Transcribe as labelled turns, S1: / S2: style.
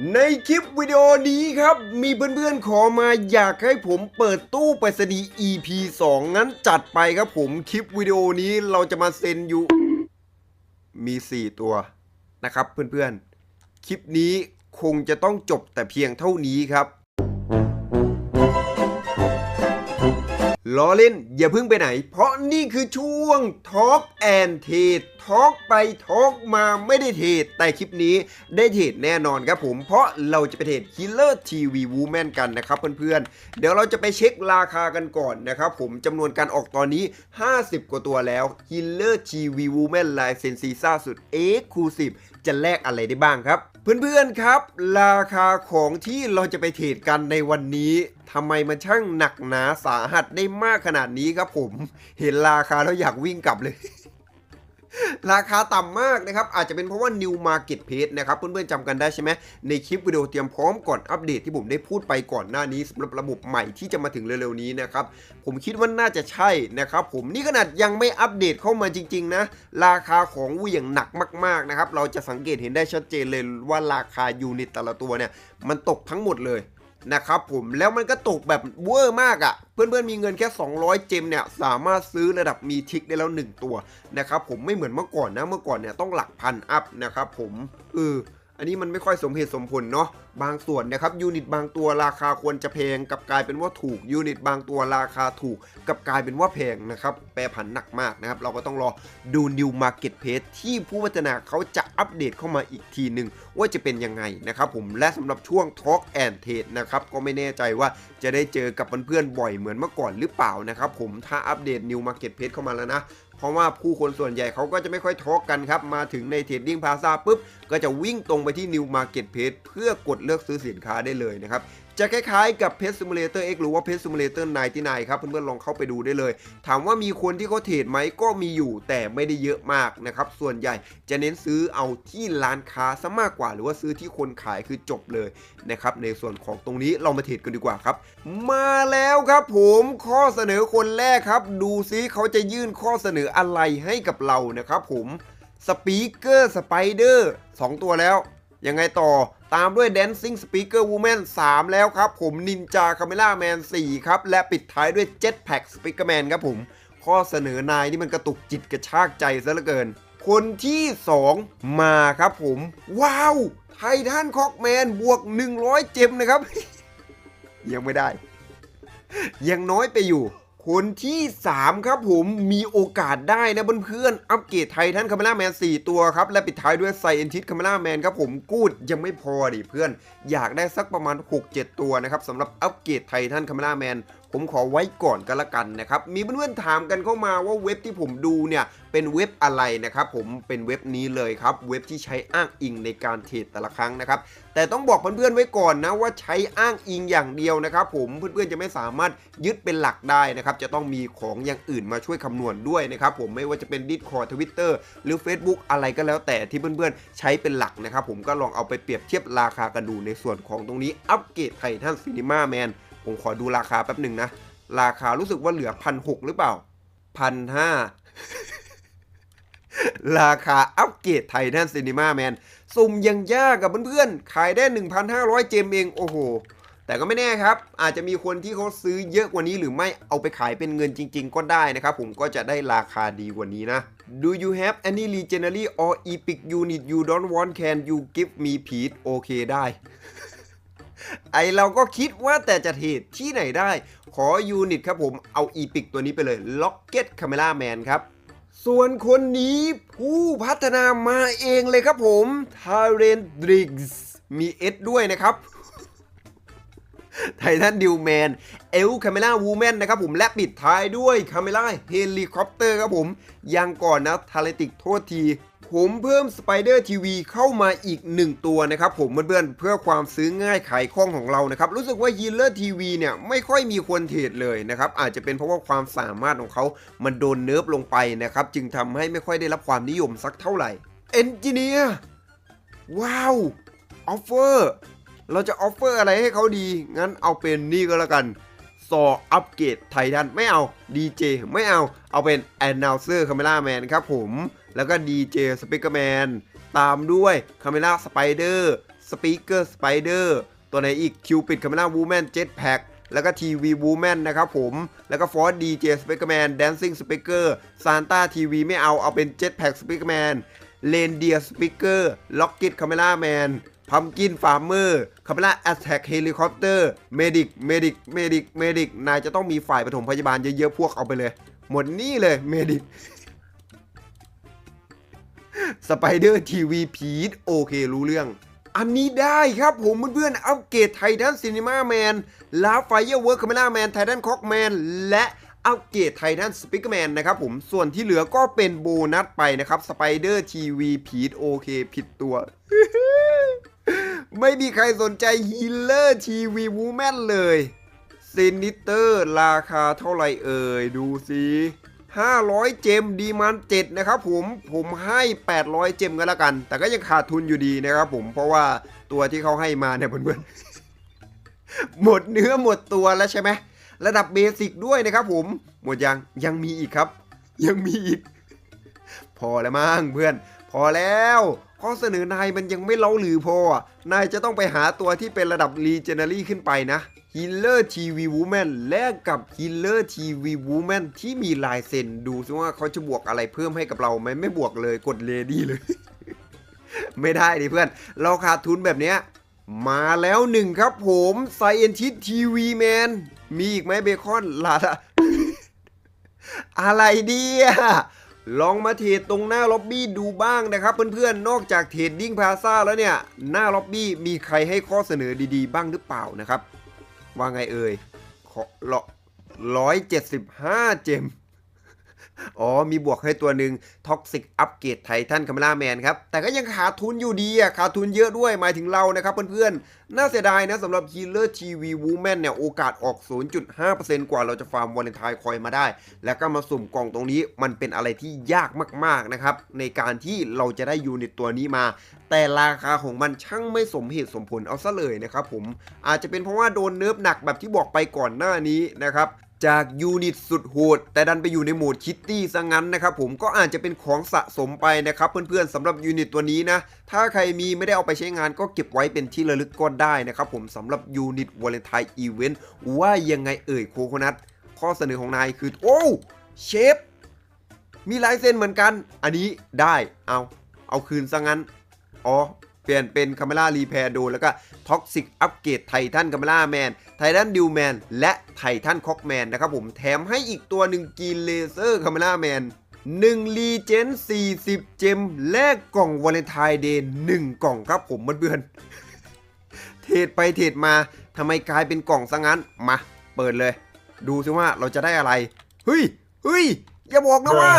S1: ในคลิปวิดีโอนี้ครับ มีเพื่อนๆขอมาอยากให้ผมเปิดตู้ไปรษณีย์ EP 2 งั้นจัดไปครับผมคลิปวิดีโอนี้เราจะมาเซ็นอยู่มี 4 ตัวนะครับเพื่อนๆ คลิปนี้คงจะต้องจบแต่เพียงเท่านี้ครับ ล้อเล่นอย่าเพิ่งไปไหน เพราะนี่คือช่วง Talk and t a d e ทอ k ไปทอ k มาไม่ได้เทรดแต่คลิปนี้ได้เทรดแน่นอนครับผมเพราะเราจะไปเทรด Killer TV Woman กันนะครับเพื่อนๆ เดี๋ยวเราจะไปเช็คราคากันก่อนนะครับผมจำนวนการออกตอนนี้ 50 กว่าตัวแล้ว Killer TV Woman ลายเซนซีซ่าสุด Exclusive จะแลกอะไรได้บ้างครับ เพื่อนๆครับ ราคาของที่เราจะไปเทรดกันในวันนี้ทำไมมันช่างหนักหนาสาหัสได้มากขนาดนี้ครับผม เห็นราคาแล้วอยากวิ่งกลับเลย ราคาต่ำมากนะครับ อาจจะเป็นเพราะว่า New Market p a c e นะครับ เพื่อนๆจำกันได้ใช่ไหมในคลิปวิดีโอเตรียมพร้อมก่อนอัปเดตที่ผมได้พูดไปก่อนหน้านี้สำหรับระบบใหม่ที่จะมาถึงเร็วๆนี้นะครับ ผมคิดว่าน่าจะใช่นะครับผมนี่ขนาดยังไม่อัปเดตเข้ามาจริง ๆ นะ ราคาของเหวี่ยงหนักมากๆนะครับเราจะสังเกตเห็นได้ชัดเจนเลยว่าราคายูนิตแต่ละตัวเนี่ยมันตกทั้งหมดเลย นะครับผมแล้วมันก็ตกแบบเวอร์มากอะ่ะ เพื่อนๆมีเงินแค่ 200 เจมเนี่ยสามารถซื้อระดับมีทิกได้แล้ว 1 ตัวนะครับผมไม่เหมือนเมื่อก่อนนะเมื่อก่อนเนี่ยต้องหลักพันอัพนะครับผมเออ อันนี้มันไม่ค่อยสมเหตุสมผลเนาะบางส่วนนะครับยูนิตบางตัวราคาควรจะแพงกับกลายเป็นว่าถูกยูนิตบางตัวราคาถูกกับกลายเป็นว่าแพงนะครับแปรผันหนักมากนะครับเราก็ต้องรอดู New Market Place ที่ผู้พัฒนาเขาจะอัปเดตเข้ามาอีกทีหนึ่งว่าจะเป็นยังไงนะครับผมและสำหรับช่วง Talk and Trade นะครับก็ไม่แน่ใจว่าจะได้เจอกับเพื่อนๆบ่อยเหมือนเมื่อก่อนหรือเปล่านะครับผมถ้าอัปเดต New Market Place เข้ามาแล้วนะ เพราะว่าผู้คนส่วนใหญ่เขาก็จะไม่ค่อยทอกกันครับ มาถึงในเทรดดิ้งพาซาปุ๊บ ก็จะวิ่งตรงไปที่นิวมาร์เก็ตเพจเพื่อกดเลือกซื้อสินค้าได้เลยนะครับ จะคล้ายๆกับ Pet Simulator X หรือว่า Pet Simulator 99ครับเพื่อนๆลองเข้าไปดูได้เลย ถามว่ามีคนที่เขาเทรดไหมก็มีอยู่แต่ไม่ได้เยอะมากนะครับ ส่วนใหญ่จะเน้นซื้อเอาที่ร้านค้าซะมากกว่า หรือว่าซื้อที่คนขายคือจบเลยนะครับในส่วนของตรงนี้เรามาเทรดกันดีกว่าครับ มาแล้วครับผมข้อเสนอคนแรกครับ ดูซิเขาจะยื่นข้อเสนออะไรให้กับเรานะครับผมสปีกเกอร์สไปเดอร์2ตัวแล้ว ยังไงต่อตามด้วย Dancing Speaker Woman 3 แล้วครับผม Ninja Camera Man 4 ครับ และปิดท้ายด้วย Jetpack Speaker Man ครับผม ข้อเสนอนายนี่มันกระตุกจิตกระชากใจซะเหลือเกิน คนที่ 2 มาครับผม ว้าว ไททันคอกแมนบวก 100 เจมนะครับ ยังไม่ได้ ยังน้อยไปอยู่ คนที่ 3 ครับผมมีโอกาสได้นะเพื่อนๆอัปเกรดไททันคาเมล่าแมน4ตัวครับ และปิดท้ายด้วยไซเอนทิสคาเมล่าแมนครับผมกูดยังไม่พอดิเพื่อน อยากได้สักประมาณ 6-7 ตัวนะครับสำหรับอัปเกรดไททันคาเมล่าแมน ผมขอไว้ก่อนก็แล้วกันนะครับ มีเพื่อนๆถามกันเข้ามาว่าเว็บที่ผมดูเนี่ยเป็นเว็บอะไรนะครับ ผมเป็นเว็บนี้เลยครับเว็บที่ใช้อ้างอิงในการเทรดแต่ละครั้งนะครับ แต่ต้องบอกเพื่อนๆไว้ก่อนนะว่าใช้อ้างอิงอย่างเดียวนะครับ ผมเพื่อนๆจะไม่สามารถยึดเป็นหลักได้นะครับ จะต้องมีของอย่างอื่นมาช่วยคำนวณด้วยนะครับผมไม่ว่าจะเป็น Discord Twitter หรือ Facebook อะไรก็แล้วแต่ที่เพื่อนๆใช้เป็นหลักนะครับ ผมก็ลองเอาไปเปรียบเทียบราคากันดูในส่วนของตรงนี้อัปเกรดไททันซีนิมาแมน ผมขอดูราคาแป๊บหนึ่งนะ ราคารู้สึกว่าเหลือพันหหรือเปล่าพันห้าราคาอัปเกรดไททันซีนิมาแมนสุ่มยังยากกับเพื่อนๆ ขายได้ 1,500 เจมเอง โอ้โห แต่ก็ไม่แน่ครับ อาจจะมีคนที่เขาซื้อเยอะกว่านี้หรือไม่เอาไปขายเป็นเงินจริง ๆ ก็ได้นะครับผมก็จะได้ราคาดีกว่านี้นะ Do you have any legendary or epic unit you don't want can you give me please โอเคได้ ไอเราก็คิดว่าแต่จะเหตุที่ไหนได้ ขอยูนิตครับผมเอาอีพิกตัวนี้ไปเลย Rocket Camera Man ครับ ส่วนคนนี้ผู้พัฒนามาเองเลยครับผมทาเรนดริกส์มีเอสด้วยนะครับ ไททันดิวแมนเอลคาเมล่าวูแมนนะครับผมและปิดท้ายด้วยคาเมล่าเฮลิคอปเตอร์ครับผม ยังก่อนนะทาเลติกโทษทีผมเพิ่มสไปเดอร์ทีวีเข้ามาอีก 1 ตัวนะครับผมเพื่อนๆเพื่อความซื้อง่ายขายคล่องของเรานะครับ รู้สึกว่าฮีเลอร์ทีวีเนี่ยไม่ค่อยมีคนเทรดเลยนะครับ อาจจะเป็นเพราะว่าความสามารถของเขามันโดนเนิร์ฟลงไปนะครับ จึงทำให้ไม่ค่อยได้รับความนิยมสักเท่าไหร่เอนจิเนียร์ว้าวออฟเฟอร์ เราจะออฟเฟอร์อะไรให้เขาดี งั้นเอาเป็นนี่ก็แล้วกันซออัปเกรดไททันไม่เอา DJ ไม่เอาเอาเป็น Announcer Camera Man ครับผมแล้วก็ DJ Speaker Man ตามด้วย Camera Spider สปีกเกอร์สไปเดอร์ตัวไหนอีกคิวปิดคาเมล่าวูแมนเจ็ตแพ็แล้วก็ทีวีวูแมนนะครับผม แล้วก็ฟอร์ดดีเจสเปกแมนแดนซิ่งสปีกเกอร์ซานต้าทีวีไม่เอาเอาเป็นเจ็ตแพ็กสปีกแมนเลนเดียสปีกเกอร์ล็อกกิตคาเมล่าแมน พัมกินฟาร์มเมอร์คาเมล่าแอตแทกเฮลิคอปเตอร์เมดิกเมดิกเมดิกเมดิกนายจะต้องมีฝ่ายปฐมพยาบาลเยอะๆพวกเอาไปเลย หมดนี่เลยเมดิกสไปเดอร์ทีวีพีทโอเครู้เรื่อง อันนี้ได้ครับผมเพื่อนๆ อัปเกรดไททันซีนิมาแมนลาไฟเอร์เวิร์คคาเมล่าแมนไททันคอกแมนและอัปเกรดไททันสปิกแมนนะครับผม ส่วนที่เหลือก็เป็นโบนัสไปนะครับสไปเดอร์ทีวีพีทโอเคผิดตัว ไม่มีใครสนใจฮีลเลอร์ทีวีวูแมนเลยซินิเตอร์ราคาเท่าไหร่เอ่ย ดูสิ500 เจมดีมัน7นะครับผมผมให้ 800 เจมก็แล้วกัน แต่ก็ยังขาดทุนอยู่ดีนะครับผมเพราะว่าตัวที่เขาให้มาเนี่ยเพื่อนๆหมดเนื้อหมดตัวแล้วใช่ไหมระดับเบสิกด้วยนะครับผมหมดยังยังมีอีกครับ ยังมีอีก พอแล้วมั้งเพื่อน พอแล้ว ข้อเสนอนายมันยังไม่เล้าหรือพอ นายจะต้องไปหาตัวที่เป็นระดับ Legendary ขึ้นไปนะ Healer TV Woman แมนแลกกับ Healer TV Woman ที่มีลายเซ็นดูซิว่าเขาจะบวกอะไรเพิ่มให้กับเราไหมไม่บวกเลยกดเลดี้เลย ไม่ได้ดิเพื่อน เราขาดทุนแบบเนี้ยมาแล้วหนึ่งครับผม Scientist TV Man มีอีกไหมเบคอนลาละอะไรดีอะ ลองมาเทรดตรงหน้าล็อบบี้ดูบ้างนะครับเพื่อนๆ นอกจากเทรดดิ้งพาซาแล้วเนี่ย หน้าล็อบบี้มีใครให้ข้อเสนอดีๆ บ้างหรือเปล่านะครับ ว่าไงเอ่ยขอละร้อยเจ็ดสิบห้าเจม อ๋อ มีบวกให้ตัวหนึ่งท็อกซิกอัปเกรดไททันคาเมล่าแมนครับ แต่ก็ยังขาดทุนอยู่ดีอะขาดทุนเยอะด้วยหมายถึงเรานะครับเพื่อนๆ น่าเสียดายนะสำหรับ Healer TV Woman เนี่ย โอกาสออก 0.5%กว่าเราจะฟาร์มวาเลนไทน์คอยมาได้ แล้วก็มาสุ่มกล่องตรงนี้มันเป็นอะไรที่ยากมากๆนะครับ ในการที่เราจะได้ยูนิตตัวนี้มา แต่ราคาของมันช่างไม่สมเหตุสมผลเอาซะเลยนะครับผมอาจจะเป็นเพราะว่าโดนเนิร์ฟหนักแบบที่บอกไปก่อนหน้านี้นะครับ จากยูนิตสุดโหดแต่ดันไปอยู่ในโหมดคิตตี้ซะงั้นนะครับผมก็อาจจะเป็นของสะสมไปนะครับเพื่อนๆสำหรับยูนิตตัวนี้นะ ถ้าใครมีไม่ได้เอาไปใช้งานก็เก็บไว้เป็นที่ระลึกก็ได้นะครับผมสำหรับยูนิตวาเลนไทน์อีเวนต์ว่ายังไงเอ่ยโคโคนัทข้อเสนอของนายคือ โอ้เชฟมีลายเซ็นเหมือนกัน อันนี้ได้เอาเอาคืนซะงั้นอ๋อ เปลี่ยนเป็นคาเมล่ารีแพร์โดแล้วก็ท็อกซิกอัปเกรดไททันคาเมล่าแมนไททันดิวแมนและไททันคอกแมนนะครับผมแถมให้อีกตัวหนึ่งกีนเลเซอร์คาเมล่าแมน1รีเจน40 เจม แลกกล่องวาเลนไทน์เดย์1กล่องครับผมเพื่อน เทรดไปเทรดมาทำไมกลายเป็นกล่องซะงั้น มา เปิดเลย ดูซิว่าเราจะได้อะไร เฮ้ยเฮ้ยอย่าบอกนะว่า